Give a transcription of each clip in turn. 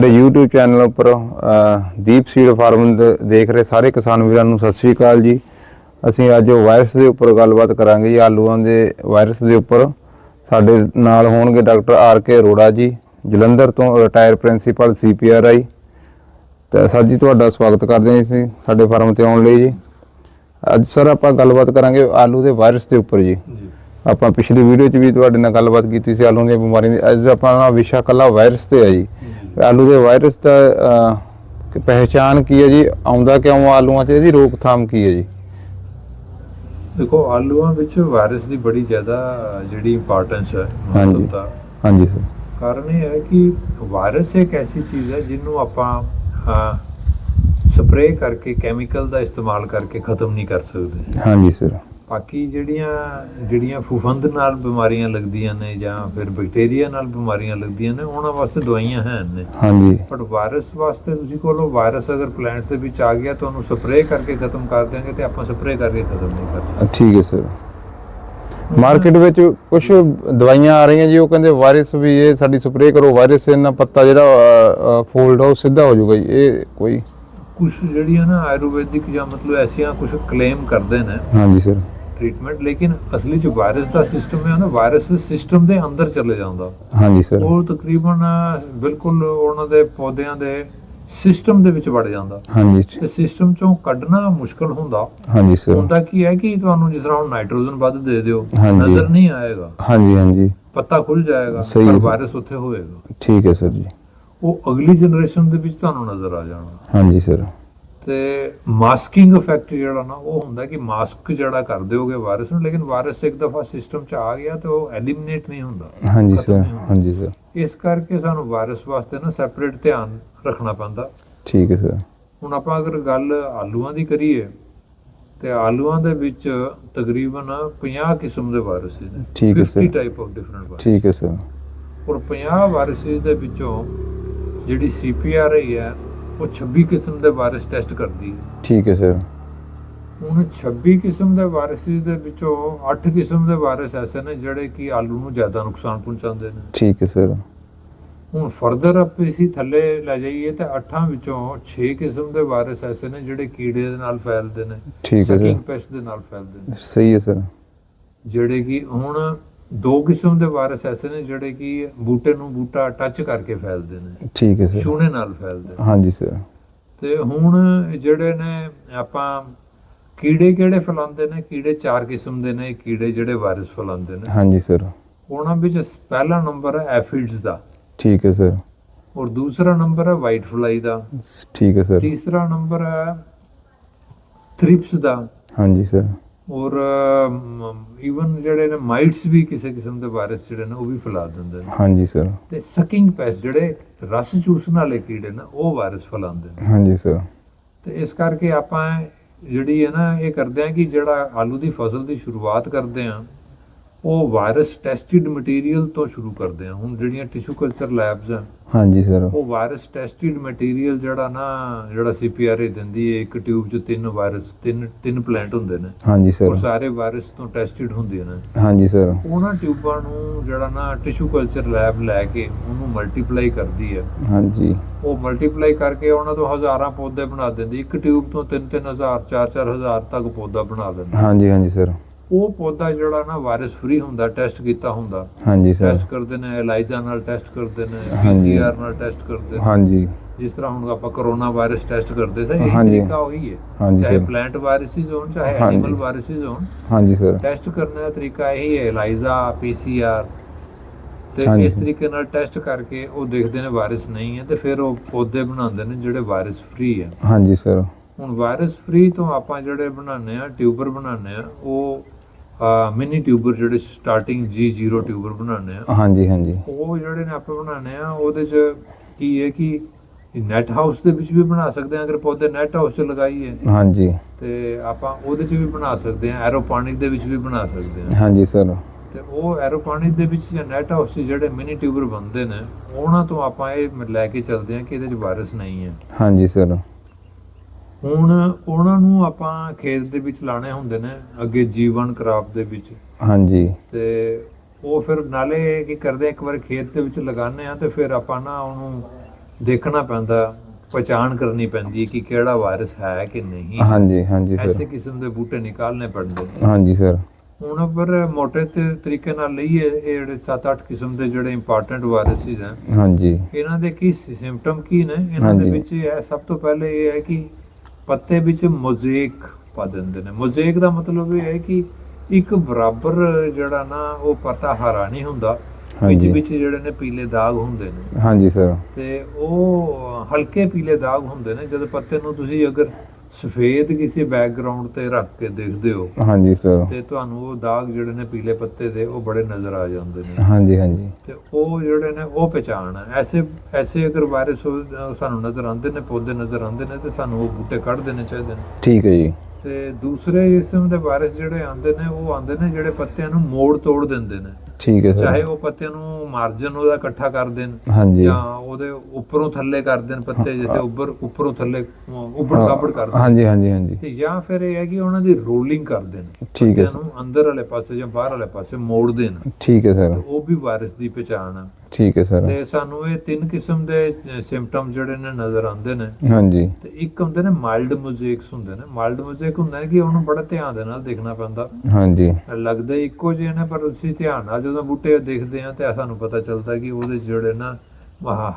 ਸਾਡੇ YouTube channel ਉੱਪਰ ਦੀਪ seed farm ਦੇਖ ਰਹੇ ਸਾਰੇ ਕਿਸਾਨ ਵੀਰਾਂ ਨੂੰ ਸਤਿ ਸ੍ਰੀ ਅਕਾਲ ਜੀ। ਅਸੀਂ ਅੱਜ ਵਾਇਰਸ ਦੇ ਉੱਪਰ ਗੱਲਬਾਤ ਕਰਾਂਗੇ ਜੀ ਆਲੂਆਂ ਦੇ ਵਾਇਰਸ ਦੇ ਉੱਪਰ। ਸਾਡੇ ਨਾਲ ਹੋਣਗੇ doctor R K Arora ji Jalandhar ਤੋਂ ਰਿਟਾਇਰ ਪ੍ਰਿੰਸੀਪਲ ਸੀਪੀਆਰਆਈ ਤੇ ਸਰ ਜੀ ਤੁਹਾਡਾ ਸਵਾਗਤ ਕਰਦੇ ਹਾਂ ਜੀ ਅਸੀਂ ਸਾਡੇ ਫਾਰਮ ਤੇ ਆਉਣ ਲਈ ਜੀ। ਅੱਜ ਸਰ ਆਪਾਂ ਗੱਲਬਾਤ ਕਰਾਂਗੇ ਆਲੂ ਦੇ ਵਾਇਰਸ ਦੇ ਉੱਪਰ ਜੀ। ਆਪਾਂ ਪਿਛਲੀ ਵੀਡੀਓ 'ਚ ਵੀ ਤੁਹਾਡੇ ਨਾਲ ਗੱਲਬਾਤ ਕੀਤੀ ਸੀ ਆਲੂ ਦੀਆਂ ਬਿਮਾਰੀਆਂ ਦੀ। ਅੱਜ ਆਪਾਂ ਦਾ ਵਿਸ਼ਾ ਕੱਲਾ ਵਾਇਰਸ ਤੇ ਹੈ ਜੀ। ਆਲੂ ਦੇ ਵਾਇਰਸ ਦਾ ਪਹਿਚਾਨ ਕੀ ਹੈ ਜੀ? ਆਉਂਦਾ ਕਿਉਂ ਆਲੂਆਂ 'ਚ? ਇਹਦੀ ਰੋਕਥਾਮ ਕੀ ਹੈ ਜੀ? ਦੇਖੋ ਆਲੂਆਂ ਵਿੱਚ ਵਾਇਰਸ ਦੀ ਬੜੀ ਜ਼ਿਆਦਾ ਜਿਹੜੀ ਇੰਪੋਰਟੈਂਸ ਹੈ ਹਾਂਜੀ। ਹਾਂਜੀ ਸਰ। ਕਾਰਨ ਇਹ ਹੈ ਕਿ ਵਾਇਰਸ ਇੱਕ ਐਸੀ ਚੀਜ਼ ਹੈ ਜਿਹਨੂੰ ਆਪਾਂ ਸਪਰੇਅ ਕਰਕੇ ਕੈਮੀਕਲ ਦਾ ਇਸਤੇਮਾਲ ਕਰਕੇ ਖਤਮ ਨਹੀਂ ਕਰ ਸਕਦੇ। ਹਾਂਜੀ ਸਰ। ਬਾਕੀ ਜਿਹੜੀਆਂ ਜਿਹੜੀਆਂ ਫੁਫੰਦ ਨਾਲ ਬਿਮਾਰੀਆਂ ਲੱਗਦੀਆਂ ਨੇ ਜਾਂ ਫਿਰ ਬੈਕਟੀਰੀਆ ਨਾਲ ਬਿਮਾਰੀਆਂ ਲੱਗਦੀਆਂ ਨੇ ਉਹਨਾਂ ਵਾਸਤੇ ਦਵਾਈਆਂ ਹਨ ਨੇ ਹਾਂਜੀ। ਬਟ ਵਾਇਰਸ ਵਾਸਤੇ ਤੁਸੀਂ ਕੋਲੋਂ ਵਾਇਰਸ ਅਗਰ ਪਲਾਂਟਸ ਦੇ ਵਿੱਚ ਆ ਗਿਆ ਤੁਹਾਨੂੰ ਸਪਰੇਅ ਕਰਕੇ ਖਤਮ ਕਰ ਦਿਆਂਗੇ ਤੇ ਆਪਾਂ ਸਪਰੇਅ ਕਰਕੇ ਖਤਮ ਨਹੀਂ ਕਰ ਸਕਦੇ। ਠੀਕ ਹੈ ਸਰ। ਮਾਰਕੀਟ ਵਿੱਚ ਕੁਝ ਦਵਾਈਆਂ ਆ ਰਹੀਆਂ ਜੀ ਉਹ ਕਹਿੰਦੇ ਵਾਇਰਸ ਵੀ ਇਹ ਸਾਡੀ ਸਪਰੇਅ ਕਰੋ ਵਾਇਰਸ ਇਹਨਾਂ ਪੱਤਾ ਜਿਹੜਾ ਫੋਲਡ ਉਹ ਸਿੱਧਾ ਹੋ ਜਾਊਗਾ ਜੀ ਇਹ ਕੋਈ ਕੁਝ ਜਿਹੜੀਆਂ ਨਾ ਆਯੁਰਵੈਦਿਕ ਜਾਂ ਮਤਲਬ ਐਸੀਆਂ ਕੁਝ ਕਲੇਮ ਕਰਦੇ ਨੇ ਹਾਂਜੀ ਸਰ। ਟ੍ਰੀਟਮੈਂਟ ਲੇਕਿਨ ਅਸਲੀ ਚ ਵਾਇਰਸ ਦਾ ਸਿਸਟਮ ਹੈ ਨਾ ਵਾਇਰਸ ਸਿਸਟਮ ਦੇ ਅੰਦਰ ਚਲੇ ਜਾਂਦਾ। ਹਾਂਜੀ ਸਰ ਉਹ ਤਕਰੀਬਨ ਬਿਲਕੁਲ ਉਹਨਾਂ ਦੇ ਪੌਦਿਆਂ ਦੇ ਸਿਸਟਮ ਦੇ ਵਿੱਚ ਵੜ ਜਾਂਦਾ। ਹਾਂਜੀ। ਤੇ ਸਿਸਟਮ ਚੋਂ ਕੱਢਣਾ ਮੁਸ਼ਕਲ ਹੁੰਦਾ। ਹਾਂਜੀ ਸਰ ਹੁੰਦਾ ਕੀ ਹੈ ਕਿ ਤੁਹਾਨੂੰ ਜਿਸ ਤਰ੍ਹਾਂ ਹੁਣ ਨਾਈਟ੍ਰੋਜਨ ਵੱਧ ਦੇ ਦਿਓ। ਨਜ਼ਰ ਨਹੀਂ ਆਏਗਾ। ਹਾਂਜੀ ਹਾਂਜੀ। ਪੱਤਾ ਖੁੱਲ ਜਾਏਗਾ ਪਰ। ਵਾਇਰਸ ਉੱਥੇ ਹੋਏਗਾ। ਠੀਕ ਹੈ ਸਰ ਜੀ। ਉਹ ਅਗਲੀ ਜਨਰੇਸ਼ਨ ਦੇ ਵਿੱਚ ਤੁਹਾਨੂੰ ਨਜ਼ਰ ਆ ਜਾਣਾ। ਹਾਂਜੀ ਸਰ ਤੇ ਮਾਸਕਿੰਗ ਇਫੈਕਟ ਜਿਹੜਾ ਨਾ ਉਹ ਹੁੰਦਾ ਕਿ ਮਾਸਕ ਜਿਹੜਾ ਕਰ ਦਿਓਗੇ ਵਾਇਰਸ ਨੂੰ ਲੇਕਿਨ ਵਾਇਰਸ ਇੱਕ ਦਫਾ ਸਿਸਟਮ ਚ ਆ ਗਿਆ ਤੇ ਉਹ ਐਲੀਮੀਨੇਟ ਨਹੀਂ ਹੁੰਦਾ। ਹਾਂਜੀ ਸਰ। ਹਾਂਜੀ ਸਰ ਇਸ ਕਰਕੇ ਸਾਨੂੰ ਵਾਇਰਸ ਵਾਸਤੇ ਨਾ ਸੈਪਰੇਟ ਧਿਆਨ ਰੱਖਣਾ ਪੈਂਦਾ। ਠੀਕ ਹੈ ਸਰ ਹੁਣ ਆਪਾਂ ਅਗਰ ਗੱਲ ਆਲੂਆਂ ਦੀ ਕਰੀਏ ਤੇ ਆਲੂਆਂ ਦੇ ਵਿੱਚ ਤਕਰੀਬਨ 50 ਕਿਸਮ ਦੇ ਵਾਇਰਸ ਨੇ। ਠੀਕ ਹੈ 50 sir। Type of different virus ਠੀਕ ਹੈ ਸਰ ਔਰ 50 ਵਾਇਰਸਿਸ ਦੇ ਵਿੱਚੋਂ ਜਿਹੜੀ ਸੀਪੀਆਰਆਈ ਹੈ ਉਹ 26 ਕਿਸਮ ਦੇ ਵਾਇਰਸ ਟੈਸਟ ਕਰਦੀ ਹੈ। ਠੀਕ ਹੈ ਸਰ। ਹੁਣ 26 ਕਿਸਮ ਦੇ ਵਾਇਰਸਿਸ ਦੇ ਵਿੱਚੋਂ 8 ਕਿਸਮ ਦੇ ਵਾਇਰਸ ਐਸੇ ਨੇ ਜਿਹੜੇ ਕਿ ਆਲੂ ਨੂੰ ਜ਼ਿਆਦਾ ਨੁਕਸਾਨ ਪਹੁੰਚਾਉਂਦੇ ਨੇ। ਠੀਕ ਹੈ ਸਰ। ਹੁਣ ਫਰਦਰ ਅਪ ਅਸੀਂ ਥੱਲੇ ਲੈ ਜਾਈਏ ਤਾਂ 8 ਵਿੱਚੋਂ 6 ਕਿਸਮ ਦੇ ਵਾਇਰਸ ਐਸੇ ਨੇ ਜਿਹੜੇ ਕੀੜੇ ਦੇ ਨਾਲ ਫੈਲਦੇ ਨੇ ਠੀਕ ਹੈ ਸਕਿੰਗ ਸਰ ਪੈਸਟ ਦੇ ਨਾਲ ਫੈਲਦੇ ਨੇ। ਸਹੀ ਹੈ ਸਰ। ਜਿਹੜੇ ਕਿ ਹੁਣ ਦੋ ਕਿਸਮ ਦੇ ਵਾਇਰਸ ਐਸੇ ਨੇ ਜਿਹੜੇ ਕਿ ਬੂਟੇ ਨੂੰ ਬੂਟਾ ਟੱਚ ਕਰਕੇ ਫੈਲਦੇ ਨੇ। ਠੀਕ ਹੈ ਸਰ। ਛੂਣੇ ਨਾਲ ਫੈਲਦੇ ਨੇ। ਹਾਂਜੀ ਸਰ। ਤੇ ਹੁਣ ਜਿਹੜੇ ਨੇ ਆਪਾਂ ਕੀੜੇ ਕਿਹੜੇ ਫੈਲਾਉਂਦੇ ਨੇ? ਕੀੜੇ ਚਾਰ ਕਿਸਮ ਦੇ ਨੇ ਕੀੜੇ ਜਿਹੜੇ ਵਾਇਰਸ ਫੈਲਾਉਂਦੇ ਨੇ। ਹਾਂਜੀ ਸਰ। ਉਹਨਾਂ ਵਿੱਚ ਪਹਿਲਾ ਨੰਬਰ ਹੈ ਐਫਿਡਸ ਦਾ। ਠੀਕ ਹੈ ਸਰ। ਔਰ ਦੂਸਰਾ ਨੰਬਰ ਹੈ ਵਾਈਟ ਫਲਾਈ ਦਾ। ਠੀਕ ਹੈ ਸਰ। ਤੀਸਰਾ ਨੰਬਰ ਹੈ ਥ੍ਰਿਪਸ ਦਾ। ਹਾਂਜੀ ਸਰ। ਔਰ ਇਵਨ ਜਿਹੜੇ ਨੇ ਮਾਈਟਸ ਵੀ ਕਿਸੇ ਕਿਸਮ ਦੇ ਵਾਇਰਸ ਜਿਹੜੇ ਨੇ ਉਹ ਵੀ ਫੈਲਾ ਦਿੰਦੇ ਨੇ। ਹਾਂਜੀ ਸਰ ਤੇ ਸਕਿੰਗ ਪੈਸ ਜਿਹੜੇ ਰਸ ਚੂਸਣ ਵਾਲੇ ਕੀੜੇ ਨੇ ਉਹ ਵਾਇਰਸ ਫੈਲਾਉਂਦੇ ਨੇ। ਹਾਂਜੀ ਸਰ ਤੇ ਇਸ ਕਰਕੇ ਆਪਾਂ ਜਿਹੜੀ ਹੈ ਨਾ ਇਹ ਕਰਦੇ ਆ ਕਿ ਜਿਹੜਾ ਆਲੂ ਦੀ ਫਸਲ ਦੀ ਸ਼ੁਰੂਆਤ ਕਰਦੇ ਆ ਉਹ ਵਾਇਰਸ ਟੈਸਟਡ ਮਟੀਰੀਅਲ ਤੋਂ ਸ਼ੁਰੂ ਕਰਦੇ ਆ। ਹੁਣ ਜਿਹੜੀਆਂ ਟਿਸ਼ੂ ਕਲਚਰ ਲੈਬਸ ਆ ਹਾਂਜੀ ਸਰ ਉਹ ਵਾਇਰਸ ਟੈਸਟਡ ਮਟੀਰੀਅਲ ਜਿਹੜਾ ਨਾ ਜਿਹੜਾ ਸੀਪੀਆਰਏ ਦਿੰਦੀ ਹੈ ਇੱਕ ਟਿਊਬ 'ਚ ਤਿੰਨ ਵਾਇਰਸ ਤਿੰਨ ਤਿੰਨ ਪਲਾਂਟ ਹੁੰਦੇ ਨੇ। ਹਾਂਜੀ ਉਹ ਸਰ ਸਾਰੇ ਵਾਇਰਸ ਤੋਂ ਟੈਸਟਡ ਹੁੰਦੇ ਨੇ। ਹਾਂਜੀ ਸਰ ਉਹਨਾਂ ਟਿਊਬਾਂ ਨੂੰ ਜਿਹੜਾ ਨਾ ਟਿਸ਼ੂ ਕਲਚਰ ਲੈਬ ਲੈ ਕੇ ਉਹਨੂੰ ਮਲਟੀਪਲਾਈ ਕਰਦੀ ਹੈ ਹਾਂਜੀ। ਉਹ ਮਲਟੀਪਲਾਈ ਕਰਕੇ ਉਹਨਾਂ ਤੋਂ ਹਜ਼ਾਰਾਂ ਪੌਦੇ ਬਣਾ ਦਿੰਦੀ। ਇੱਕ ਟਿਊਬ ਤੋਂ 3-3000 4-4000 ਤੱਕ ਪੌਦਾ ਬਣਾ ਦਿੰਦੀ। ਹਾਂਜੀ ਹਾਂਜੀ ਸਰ ਉਹ ਪੌਦਾ ਜਿਹੜਾ ਨਾ ਵਾਇਰਸ ਫ੍ਰੀ ਹੁੰਦਾ ਟੈਸਟ ਕੀਤਾ ਹੁੰਦਾ। ਹਾਂਜੀ ਸਰ ਟੈਸਟ ਕਰਦੇ ਨੇ ਐਲਾਈਜ਼ਾ ਨਾਲ ਟੈਸਟ ਕਰਦੇ ਨੇ। ਪੀਸੀਆਰ ਨਾਲ ਟੈਸਟ ਕਰਦੇ ਨੇ। ਹਾਂਜੀ। ਜਿਸ ਤਰ੍ਹਾਂ ਹੁਣ ਆਪਾਂ ਕਰੋਨਾ ਵਾਇਰਸ ਟੈਸਟ ਕਰਦੇ ਸੀ ਇਹ। ਤਰੀਕਾ ਉਹੀ ਹੈ। ਹਾਂਜੀ ਚਾਹੇ ਪਲਾਂਟ ਵਾਇਰਸਿਸ ਹੋਣ ਚਾਹੇ। ਐਨੀਮਲ ਵਾਇਰਸਿਸ ਹੋਣ। ਹਾਂਜੀ ਸਰ ਟੈਸਟ ਕਰਨ ਦਾ ਤਰੀਕਾ ਇਹੀ ਹੈ ਐਲਾਈਜ਼ਾ ਪੀਸੀਆਰ ਤੇ। ਇਸ ਤਰੀਕੇ ਨਾਲ ਟੈਸਟ ਕਰਕੇ ਉਹ ਦੇਖਦੇ ਨੇ ਵਾਇਰਸ ਨਹੀਂ ਹੈ ਤੇ ਫਿਰ ਉਹ ਪੌਦੇ ਬਣਾਉਂਦੇ ਨੇ ਜਿਹੜੇ ਵਾਇਰਸ ਫ੍ਰੀ ਹੈ। ਹਾਂਜੀ ਸਰ ਹੁਣ ਵਾਇਰਸ ਫ੍ਰੀ ਤੋਂ ਆਪਾਂ ਜਿਹੜੇ ਬਣਾਉਂਦੇ ਆ ਟਿਊਬਰ ਬਣਾਉਂਦੇ ਆ ਉਹ ਮਿਨੀ ਟਿਊਬਰ ਜਿਹੜੇ ਸਟਾਰਟਿੰਗ G0 ਟਿਊਬਰ ਬਣਾਉਂਦੇ ਆ। ਹਾਂਜੀ ਹਾਂਜੀ। ਉਹ ਜਿਹੜੇ ਨੇ ਆਪਾਂ ਬਣਾਉਂਦੇ ਆ ਉਹਦੇ ਚ ਕੀ ਹੈ ਕਿ ਨੈਟ ਹਾਊਸ ਦੇ ਵਿੱਚ ਵੀ ਬਣਾ ਸਕਦੇ ਆ ਅਗਰ ਪੌਦੇ ਨੈਟ ਹਾਊਸ ਚ ਲਗਾਈਏ। ਹਾਂਜੀ। ਤੇ ਆਪਾਂ ਉਹਦੇ ਚ ਵੀ ਬਣਾ ਸਕਦੇ ਆ ਐਰੋਪੋਨਿਕ ਦੇ ਵਿੱਚ ਵੀ ਬਣਾ ਸਕਦੇ ਆ। ਹਾਂਜੀ ਸਰ। ਤੇ ਉਹ ਐਰੋਪੋਨਿਕ ਦੇ ਵਿੱਚ ਜਾਂ ਨੈਟ ਹਾਊਸ ਜਿਹੜੇ ਮਿਨੀ ਟਿਊਬਰ ਬਣਦੇ ਨੇ ਉਹਨਾਂ ਤੋਂ ਆਪਾਂ ਇਹ ਲੈ ਕੇ ਚੱਲਦੇ ਆ ਕਿ ਇਹਦੇ 'ਚ ਵਾਇਰਸ ਨਹੀਂ ਹੈ। ਹਾਂਜੀ ਸਰ। ਹੁਣ ਉਹਨਾਂ ਨੂੰ ਆਪਾਂ ਖੇਤ ਦੇ ਵਿੱਚ ਲਾਣੇ ਹੁੰਦੇ ਨੇ ਅੱਗੇ ਜੀਵਨ ਕਰਾਪ ਦੇ ਵਿੱਚ। ਹਾਂਜੀ। ਤੇ ਉਹ ਫਿਰ ਨਾਲੇ ਕੀ ਕਰਦੇ ਇੱਕ ਵਾਰ ਖੇਤ ਦੇ ਵਿੱਚ ਲਗਾਉਂਦੇ ਆ ਤੇ ਫਿਰ ਆਪਾਂ ਨਾ ਉਹਨੂੰ ਦੇਖਣਾ ਪੈਂਦਾ ਪਛਾਣ ਕਰਨੀ ਪੈਂਦੀ ਕਿ ਕਿਹੜਾ ਵਾਇਰਸ ਹੈ ਕਿ ਨਹੀਂ। ਹਾਂਜੀ ਹਾਂਜੀ ਐਸੇ ਸਰ ਕਿਸਮ ਦੇ ਬੂਟੇ ਨਿਕਾਲਨੇ ਪੈਂਦੇ ਹਾਂਜੀ ਸਰ। ਹੁਣ ਪਰ ਮੋٹے ਤੇ ਤਰੀਕੇ ਨਾਲ ਲਈਏ ਇਹ ਜਿਹੜੇ 7-8 ਕਿਸਮ ਦੇ ਜਿਹੜੇ ਇੰਪੋਰਟੈਂਟ ਵਾਇਰਸਿਸ ਹੈ ਹਾਂਜੀ। ਇਹਨਾਂ ਦੇ ਕੀ ਸਿੰਪਟਮ ਕੀ ਨੇ? ਇਹਨਾਂ ਦੇ। ਵਿੱਚ ਇਹ ਸਭ ਤੋਂ ਪਹਿਲੇ ਇਹ ਹੈ ਕਿ ਪੱਤੇ ਵਿੱਚ ਮੋਜ਼ੇਕ ਪਾ ਦਿੰਦੇ ਨੇ। ਮੋਜ਼ੇਕ ਦਾ ਮਤਲਬ ਇਹ ਹੈ ਕਿ ਇੱਕ ਬਰਾਬਰ ਜਿਹੜਾ ਨਾ ਉਹ ਪੱਤਾ ਹਰਾ ਨਹੀਂ ਹੁੰਦਾ। ਵਿੱਚ। ਵਿੱਚ ਜਿਹੜੇ ਨੇ ਪੀਲੇ ਦਾਗ ਹੁੰਦੇ ਨੇ। ਹਾਂਜੀ ਸਰ। ਤੇ ਉਹ ਹਲਕੇ ਪੀਲੇ ਦਾਗ ਹੁੰਦੇ ਨੇ। ਜਦ ਪੱਤੇ ਨੂੰ ਤੁਸੀਂ ਅਗਰ ਸਫੇਦ ਕਿਸੇ ਬੈਕਗ੍ਰਾਉਂਡ ਤੇ ਰੱਖ ਕੇ ਦੇਖਦੇ ਹੋ ਹਾਂਜੀ ਸਰ। ਤੇ ਤੁਹਾਨੂੰ ਉਹ ਦਾਗ ਜਿਹੜੇ ਨੇ ਪੀਲੇ ਪੱਤੇ ਦੇ ਉਹ ਬੜੇ ਨਜ਼ਰ ਆ ਜਾਂਦੇ ਨੇ। ਹਾਂਜੀ ਹਾਂਜੀ। ਤੇ ਉਹ ਜਿਹੜੇ ਨੇ ਉਹ ਪਛਾਣ ਹੈ ਐਸੇ ਐਸੇ ਅਗਰ ਵਾਇਰਸ ਸਾਨੂੰ ਨਜ਼ਰ ਆਉਂਦੇ ਨੇ ਪੌਦੇ ਨਜ਼ਰ ਆਉਂਦੇ ਨੇ ਤੇ ਸਾਨੂੰ ਉਹ ਬੂਟੇ ਕੱਢ ਦੇਣੇ ਚਾਹੀਦੇ ਨੇ। ਠੀਕ ਹੈ ਜੀ। ਤੇ ਦੂਸਰੇ ਕਿਸਮ ਦੇ ਵਾਇਰਸ ਜਿਹੜੇ ਆਉਂਦੇ ਨੇ ਉਹ ਆਉਂਦੇ ਨੇ ਜਿਹੜੇ ਪੱਤਿਆਂ ਨੂੰ ਮੋੜ ਤੋੜ ਦਿੰਦੇ ਨੇ। ਠੀਕ ਹੈ ਚਾਹੇ ਸਰ ਉਹ ਪੱਤਿਆਂ ਨੂੰ ਮਾਰਜਨ ਉਹਦਾ ਇਕੱਠਾ ਕਰ ਦੇਣ ਹਾਂਜੀ। ਜਾਂ ਉਹਦੇ ਉੱਪਰੋਂ ਥੱਲੇ ਕਰ ਦੇਣ ਪੱਤੇ ਜਿਵੇਂ ਉੱਪਰ ਉੱਪਰੋਂ ਥੱਲੇ ਉੱਪਰ ਕਾਬੜ ਕਰ ਦੇਣ। ਹਾਂਜੀ ਹਾਂਜੀ ਹਾਂਜੀ। ਤੇ ਜਾਂ ਫਿਰ ਇਹ ਹੈ ਕਿ ਉਹਨਾਂ ਦੀ ਰੋਲਿੰਗ ਕਰ ਦੇਣ। ਠੀਕ ਹੈ ਨੂੰ ਅੰਦਰ ਵਾਲੇ ਪਾਸੇ ਜਾਂ ਬਾਹਰ ਵਾਲੇ ਪਾਸੇ ਮੋੜ ਦੇਣ। ਠੀਕ ਹੈ ਸਰ। ਉਹ ਵੀ ਵਾਇਰਸ ਦੀ ਪਛਾਣ ਹੈ ਠੀਕ ਹੈ ਸਰ। ਤੇ ਸਾਨੂੰ ਇਹ ਤਿੰਨ ਕਿਸਮ ਦੇ ਸਿੰਪਟਮ ਜਿਹੜੇ ਨੇ ਨਜ਼ਰ ਆਉਂਦੇ ਨੇ। ਹਾਂਜੀ। ਤੇ ਇੱਕ ਹੁੰਦੇ ਨੇ ਮਾਈਲਡ ਮੋਜ਼ੇਕਸ ਹੁੰਦੇ ਨੇ। ਮਾਈਲਡ ਮੋਜ਼ੇਕ ਹੁੰਦਾ ਹੈ ਕਿ ਉਹਨੂੰ ਬੜਾ ਧਿਆਨ ਦੇ ਨਾਲ ਦੇਖਣਾ ਪੈਂਦਾ। ਹਾਂਜੀ। ਲੱਗਦੇ ਇੱਕੋ ਜਿਹੇ ਨੇ ਪਰ ਤੁਸੀਂ ਧਿਆਨ ਨਾਲ ਜਦੋਂ ਬੂਟੇ ਦੇਖਦੇ ਆ ਤੇ ਸਾਨੂੰ ਪਤਾ ਚੱਲਦਾ ਕਿ ਉਹਦੇ ਜਿਹੜੇ ਨਾ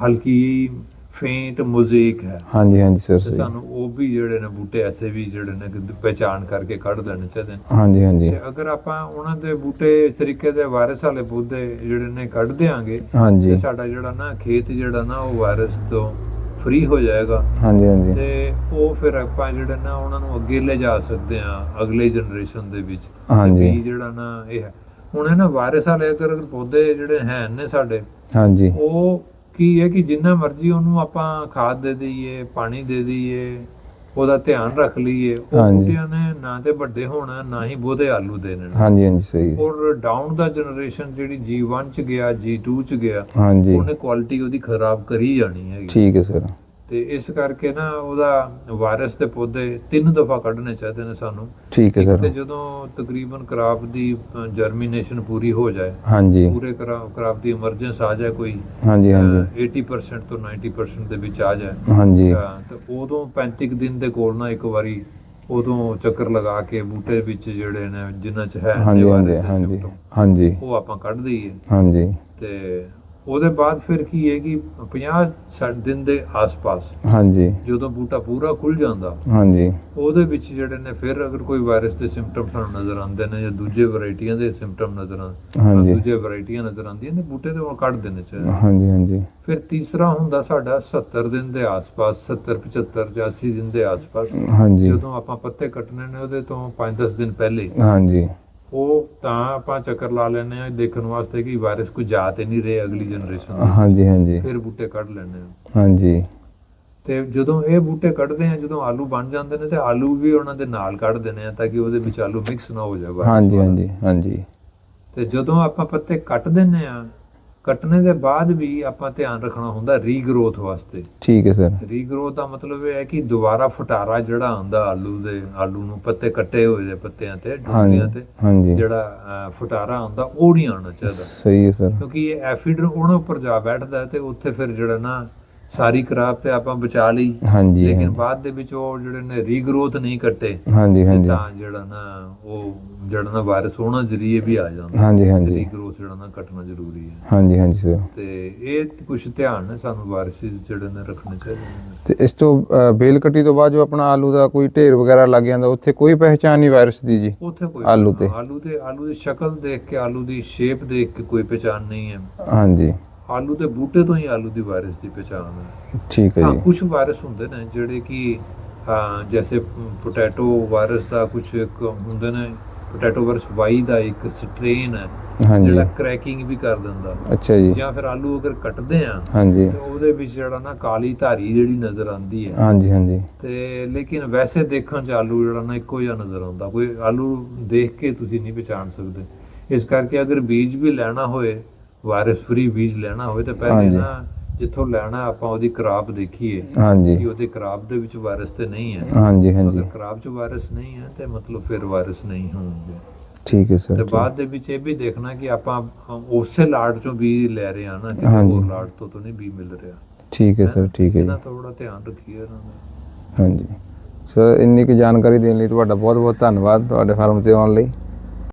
ਹਲਕੀ ਫੇਂਟ ਮੋਜ਼ੇਕ ਹੈ। ਹਾਂਜੀ ਹਾਂਜੀ ਸਰ ਸਹੀ। ਸਾਨੂੰ ਉਹ ਵੀ ਜਿਹੜੇ ਨੇ ਬੂਟੇ ਐਸੇ ਵੀ ਜਿਹੜੇ ਨੇ ਪਹਿਚਾਣ ਕਰਕੇ ਕੱਢ ਦੇਣੇ ਚਾਹੀਦੇ ਨੇ। ਹਾਂਜੀ ਹਾਂਜੀ। ਤੇ ਅਗਰ ਆਪਾਂ ਉਹਨਾਂ ਦੇ ਬੂਟੇ ਇਸ ਤਰੀਕੇ ਦੇ ਵਾਇਰਸ ਵਾਲੇ ਪੌਦੇ ਜਿਹੜੇ ਨੇ ਕੱਢ ਹਾਂਜੀ। ਤੇ ਸਾਡਾ ਜਿਹੜਾ ਨਾ ਖੇਤ ਜਿਹੜਾ ਨਾ ਉਹ ਵਾਇਰਸ ਤੋਂ ਫ੍ਰੀ ਹੋ ਜਾਏਗਾ। ਹਾਂਜੀ ਹਾਂਜੀ। ਤੇ ਉਹ ਫਿਰ ਆਪਾਂ ਜਿਹੜੇ ਨਾ ਉਹਨਾਂ ਨੂੰ ਅੱਗੇ ਲੈ ਜਾ ਸਕਦੇ ਆ ਅਗਲੇ ਜਨਰੇਸ਼ਨ ਦੇ ਵਿੱਚ। ਹਾਂਜੀ। ਜਿਹੜਾ ਨਾ ਇਹ ਹੈ। ਹੁਣ ਇਹ ਨਾ ਵਾਇਰਸ ਵਾਲੇ ਅਗਰ ਪੌਦੇ ਜਿਹੜੇ ਹੈ ਨੇ ਸਾਡੇ ਹਾਂਜੀ। ਉਹ ਕੀ ਹੈ ਕਿ ਜਿੰਨਾ ਮਰਜ਼ੀ ਉਹਨੂੰ ਆਪਾਂ ਖਾਦ ਦੇ ਦਈਏ ਪਾਣੀ ਦੇ ਦਈਏ ਉਹਦਾ ਧਿਆਨ ਰੱਖ ਲਈਏ ਉਹ। ਬੂਟਿਆਂ ਨੇ ਨਾ ਤੇ ਵੱਡੇ ਹੋਣਾ ਨਾ ਹੀ ਬਹੁਤੇ ਆਲੂ ਦੇਣੇ। ਹਾਂਜੀ ਹਾਂਜੀ ਸਹੀ। ਔਰ ਡਾਊਨ ਦਾ ਜਨਰੇਸ਼ਨ ਜਿਹੜੀ G1 ਚ ਗਿਆ G2 ਚ ਗਿਆ ਹਾਂਜੀ। ਉਹਨੇ ਕੁਆਲਿਟੀ ਉਹਦੀ ਖਰਾਬ ਕਰੀ ਜਾਣੀ ਹੈਗੀ। ਠੀਕ ਹੈ ਸਰ। ਤੇ ਇਸ ਕਰਕੇ ਨਾ ਉਹਦਾ ਵਾਇਰਸ ਦੇ ਪੌਦੇ ਤਿੰਨ ਦਫਾ ਕੱਢਣੇ ਚਾਹੀਦੇ ਨੇ ਸਾਨੂੰ। ਠੀਕ ਹੈ ਇੱਕ ਤੇ ਸਰ ਜਦੋਂ ਤਕਰੀਬਨ ਕਰਾਪ ਦੀ ਜਰਮੀਨੇਸ਼ਨ ਪੂਰੀ ਹੋ ਜਾਏ ਹਾਂਜੀ। ਪੂਰੇ ਕਰਾਪ ਦੀ ਐਮਰਜੈਂਸ ਆ ਜਾਏ ਕੋਈ ਹਾਂਜੀ ਹਾਂਜੀ। ਅਹ 80% ਤੋਂ 90% ਦੇ ਵਿੱਚ ਆ ਜਾਏ। ਹਾਂਜੀ। ਤਾਂ ਉਦੋਂ 35 ਕੁ ਦਿਨ ਦੇ ਕੋਲ ਨਾ ਇੱਕ ਵਾਰੀ ਉਦੋਂ ਚੱਕਰ ਲਗਾ ਕੇ ਬੂਟੇ ਵਿੱਚ ਜਿਹੜੇ ਨੇ ਜਿਨ੍ਹਾਂ ਚ ਹੈ ਹਾਂਜੀ ਹਾਂਜੀ ਹਾਂਜੀ। ਉਹ ਆਪਾਂ ਕੱਢ ਦਈਏ। ਹਾਂਜੀ। ਤੇ ਉਹਦੇ ਬਾਅਦ ਫਿਰ ਕੀ ਹੈ ਕਿ 50 60 ਦਿਨ ਦੇ ਆਸ-ਪਾਸ ਹਾਂਜੀ। ਜਦੋਂ ਬੂਟਾ ਪੂਰਾ ਖੁੱਲ ਜਾਂਦਾ ਹਾਂਜੀ। ਉਹਦੇ ਵਿੱਚ ਜਿਹੜੇ ਨੇ ਫਿਰ ਅਗਰ ਕੋਈ ਵਾਇਰਸ ਦੇ ਸਿੰਪਟਮ ਸਾਨੂੰ ਨਜ਼ਰ ਆਉਂਦੇ ਨੇ ਜਾਂ ਦੂਜੇ ਵੈਰਾਈਟੀਆਂ ਦੇ ਸਿੰਪਟਮ ਨਜ਼ਰ ਆਂ ਹਾਂਜੀ। ਦੂਜੇ ਵੈਰਾਈਟੀਆਂ ਨਜ਼ਰ ਆਉਂਦੀਆਂ ਨੇ ਬੂਟੇ ਤੇ ਉਹ ਕੱਢ ਦੇਣੇ ਚਾਹੀਦੇ ਹਾਂਜੀ ਹਾਂਜੀ। ਫਿਰ ਤੀਸਰਾ ਹੁੰਦਾ ਸਾਡਾ 70 ਦਿਨ ਦੇ ਆਸ-ਪਾਸ 70 75 ਜਾਂ 80 ਦਿਨ ਦੇ ਆਸ-ਪਾਸ। ਜਦੋਂ ਆਪਾਂ ਪੱਤੇ ਕੱਟਣੇ ਨੇ ਉਹਦੇ ਤੋਂ 5-10 ਦਿਨ ਪਹਿਲੇ। ਹਾਂਜੀ। ਉਹ ਤਾਂ ਆਪਾਂ ਚੱਕਰ ਲਾ ਲੈਣੇ ਆ ਦੇਖਣ ਵਾਸਤੇ ਕਿ ਵਾਇਰਸ ਕੋਈ ਜਾ ਤੇ ਨਹੀਂ ਰਹੇ ਅਗਲੀ ਜਨਰੇਸ਼ਨ ਨੂੰ ਹਾਂਜੀ ਹਾਂਜੀ। ਫਿਰ ਬੂਟੇ ਕੱਢ ਲੈਣੇ ਆ ਹਾਂਜੀ। ਤੇ ਜਦੋਂ ਇਹ ਬੂਟੇ ਕੱਢਦੇ ਆ ਜਦੋਂ ਆਲੂ ਬਣ ਜਾਂਦੇ ਨੇ ਤੇ ਆਲੂ ਵੀ ਉਹਨਾਂ ਦੇ ਨਾਲ ਕੱਢ ਦੇਣੇ ਆ ਤਾਂ ਕਿ ਉਹਦੇ ਵਿੱਚ ਆਲੂ ਮਿਕਸ ਨਾ ਹੋ ਜਾਵੇ ਹਾਂਜੀ ਹਾਂਜੀ ਹਾਂਜੀ। ਤੇ ਜਦੋਂ ਆਪਾਂ ਪੱਤੇ ਕੱਟ ਦਿੰਨੇ ਆ ਕੱਟਣੇ ਦੇ ਬਾਅਦ ਵੀ ਆਪਾਂ ਧਿਆਨ ਰੱਖਣਾ ਹੁੰਦਾ ਰੀਗਰੋਥ ਵਾਸਤੇ। ਠੀਕ ਹੈ ਸਰ। ਰੀਗਰੋਥ ਦਾ ਮਤਲਬ ਇਹ ਹੈ ਕਿ ਦੁਬਾਰਾ ਫਟਾਰਾ ਜਿਹੜਾ ਆਉਂਦਾ ਆਲੂ ਦੇ ਆਲੂ ਨੂੰ ਪੱਤੇ ਕੱਟੇ ਹੋਏ ਦੇ ਪੱਤਿਆਂ ਤੇ ਡੁੰਡੀਆਂ ਤੇ ਜਿਹੜਾ ਫਟਾਰਾ ਆਉਂਦਾ ਉਹ ਨਹੀਂ ਆਉਣਾ ਚਾਹੀਦਾ। ਸਹੀ ਹੈ ਸਰ। ਕਿਉਂਕਿ ਇਹ ਐਫਿਡ ਉਹਨਾਂ ਉੱਪਰ ਜਾ ਬੈਠਦਾ ਤੇ ਉੱਥੇ ਫਿਰ ਜਿਹੜਾ ਨਾ ਸਾਰੀ ਖਰਾਬ ਤੇ ਆਪਾਂ ਬਚਾ ਲਈ। ਹਾਂਜੀ ਲੇਕਿਨ ਬਾਅਦ ਦੇ ਵਿੱਚ ਉਹ ਜਿਹੜੇ ਨੇ ਰੀਗਰੋਥ ਨਹੀਂ ਕੱਟੇ ਹਾਂਜੀ ਹਾਂਜੀ। ਤਾਂ ਜਿਹੜਾ ਨਾ ਉਹ ਜਿਹੜਾ ਨਾ ਵਾਇਰਸ ਹੋਣਾ ਜਰੀਏ ਵੀ ਆ ਜਾਂਦਾ। ਹਾਂਜੀ ਹਾਂਜੀ। ਰੀਗਰੋਥ ਜਿਹੜਾ ਨਾ ਕੱਟਣਾ ਜ਼ਰੂਰੀ ਹੈ। ਹਾਂਜੀ ਹਾਂਜੀ ਸਰ। ਤੇ ਇਹ ਕੁਝ ਧਿਆਨ ਨੇ ਸਾਨੂੰ ਵਾਇਰਸਿਸ ਜਿਹੜੇ ਨੇ ਰੱਖਣੇ ਚਾਹੀਦੇ ਨੇ। ਤੇ ਇਸ ਤੋਂ ਬੇਲ ਕੱਟੀ ਤੋਂ ਬਾਅਦ ਜੋ ਆਪਣਾ ਆਲੂ ਦਾ ਕੋਈ ਢੇਰ ਵਗੈਰਾ ਲੱਗ ਜਾਂਦਾ ਉੱਥੇ ਕੋਈ ਪਹਿਚਾਨ ਨਹੀਂ ਵਾਇਰਸ ਦੀ ਜੀ? ਉੱਥੇ ਕੋਈ ਆਲੂ ਤੇ? ਆਲੂ ਤੇ ਆਲੂ ਦੀ ਸ਼ਕਲ ਦੇਖ ਕੇ ਆਲੂ ਦੀ ਸ਼ੇਪ ਦੇਖ ਕੇ ਕੋਈ ਪਛਾਣ ਨਹੀਂ ਹੈ। ਹਾਂਜੀ। ਆਲੂ ਦੇ ਬੂਟੇ ਤੋਂ ਹੀ ਆਲੂ ਦੀ ਵਾਇਰਸ ਦੀ ਪਛਾਣ ਹੈ। ਠੀਕ ਹੈ ਜੀ। ਕੁਝ ਵਾਇਰਸ ਹੁੰਦੇ ਨੇ ਜਿਹੜੇ ਕਿ ਜੈਸੇ ਪੋਟੈਟੋ ਵਾਇਰਸ ਦਾ ਕੁਝ ਹੁੰਦੇ ਨੇ। ਪੋਟੈਟੋ ਵਾਇਰਸ ਵਾਈ ਦਾ ਇੱਕ ਸਟ੍ਰੇਨ ਹੈ ਜਿਹੜਾ ਕ੍ਰੈਕਿੰਗ ਵੀ ਕਰ ਦਿੰਦਾ। ਅੱਛਾ ਜੀ। ਜਾਂ ਫਿਰ ਆਲੂ ਅਗਰ ਕੱਟਦੇ ਆ ਹਾਂਜੀ। ਤੇ ਉਹਦੇ ਵਿੱਚ ਜਿਹੜਾ ਨਾ ਕਾਲੀ ਧਾਰੀ ਜਿਹੜੀ ਨਜ਼ਰ ਆਉਂਦੀ ਹੈ। ਹਾਂਜੀ ਹਾਂਜੀ। ਤੇ ਲੇਕਿਨ ਵੈਸੇ ਦੇਖਣ ਚ ਆਲੂ ਜਿਹੜਾ ਨਾ ਇੱਕੋ ਜਿਹਾ ਨਜ਼ਰ ਆਉਂਦਾ। ਕੋਈ ਆਲੂ ਦੇਖ ਕੇ ਤੁਸੀਂ ਨਹੀਂ ਪਛਾਣ ਸਕਦੇ। ਇਸ ਕਰਕੇ ਅਗਰ ਬੀਜ ਵੀ ਲੈਣਾ ਹੋਏ ਵਾਇਰਸ ਫ੍ਰੀ ਬੀਜ ਲੈਣਾ ਹੋਵੇ ਤਾਂ ਪਹਿਲੇ ਹਾਂਜੀ। ਨਾ ਜਿੱਥੋਂ ਲੈਣਾ ਆਪਾਂ ਉਹਦੀ ਕਰਾਪ ਦੇਖੀਏ ਕਿ ਹਾਂਜੀ ਉਹਦੇ ਕਰਾਪ ਦੇ ਵਿੱਚ ਵਾਇਰਸ ਤੇ ਨਹੀਂ ਹੈ। ਹਾਂਜੀ ਹਾਂਜੀ। ਅਗਰ ਕਰਾਪ ਚ ਵਾਇਰਸ ਨਹੀਂ ਹੈ ਤੇ ਮਤਲਬ ਫਿਰ ਵਾਇਰਸ ਨਹੀਂ ਹੋਣਗੇ। ਠੀਕ ਹੈ ਸਰ ਤੇ। ਬਾਅਦ ਦੇ ਵਿੱਚ ਇਹ ਵੀ ਦੇਖਣਾ ਕਿ ਆਪਾਂ ਉਸੇ ਲਾਟ ਚੋਂ ਵੀ ਲੈ ਰਹੇ ਹਾਂ ਨਾ ਕਿਸੇ ਹਾਂਜੀ। ਹੋਰ ਲਾਟ ਤੋਂ ਤਾਂ ਨਹੀਂ ਵੀ ਮਿਲ ਰਿਹਾ। ਠੀਕ ਹੈ ਸਰ ਠੀਕ ਹੈ ਜੀ। ਇਹਨਾਂ ਬੜਾ ਧਿਆਨ ਰੱਖੀਏ ਇਹਨਾਂ ਦਾ। ਹਾਂਜੀ। ਸਰ ਇੰਨੀ ਕੁ ਜਾਣਕਾਰੀ ਦੇਣ ਲਈ ਤੁਹਾਡਾ ਬਹੁਤ ਬਹੁਤ ਧੰਨਵਾਦ ਤੁਹਾਡੇ ਫਾਰਮ ਤੇ ਆਉਣ ਲਈ।